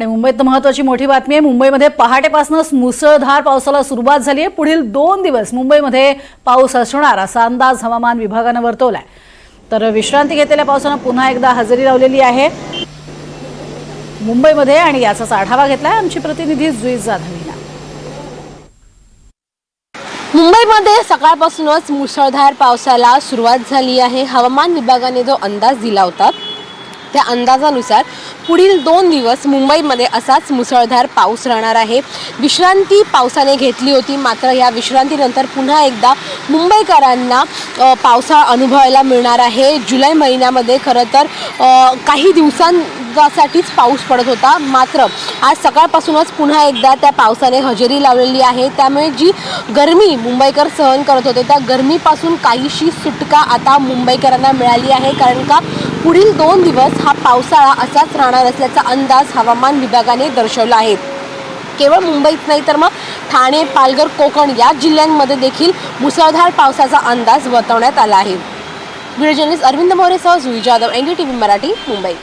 आणि मुंबईत महत्वाची मोठी बातमी आहे मुंबईमध्ये पहाटेपासूनच मुसळधार पावसाला सुरुवात झाली आहे पुढील दोन दिवस मुंबईमध्ये पाऊस असणार असा अंदाज हवामान विभागानं वर्तवलाय. तर विश्रांती घेतलेल्या पावसानं पुन्हा एकदा हजेरी लावलेली आहे. मुंबईमध्ये आणि याचाच आढावा घेतलाय आमची प्रतिनिधी जुई जाधव मुंबईमध्ये सकाळपासूनच मुसळधार पावसाला सुरुवात झाली आहे. हवामान विभागाने जो अंदाज दिला होता त्या अंदाजानुसार पुढील दोन दिवस मुंबईमध्ये असाच मुसळधार पाऊस राहणार आहे. विश्रांती पावसाने घेतली होती मात्र या विश्रांतीनंतर पुन्हा एकदा मुंबईकरांना पावसाळा अनुभवायला मिळणार आहे. जुलै महिन्यामध्ये खरं तर काही दिवसांसाठीच पाऊस पडत होता मात्र आज सकाळपासूनच पुन्हा एकदा त्या पावसाने हजेरी लावलेली आहे. त्यामुळे जी गरमी मुंबईकर सहन करत होते त्या गरमीपासून काहीशी सुटका आता मुंबईकरांना मिळाली आहे. कारण का? पुढील दोन दिवस हा पावसाळा असाच राहणार असल्याचा अंदाज हवामान विभागाने दर्शवला आहे. केवळ मुंबईत नाही तर मग ठाणे पालघर कोकण या जिल्ह्यांमध्ये देखील मुसळधार पावसाचा अंदाज वर्तवण्यात आला आहे. Video journalist Arvind मोरेसह Jui Jadhav N D T V Marathi Mumbai.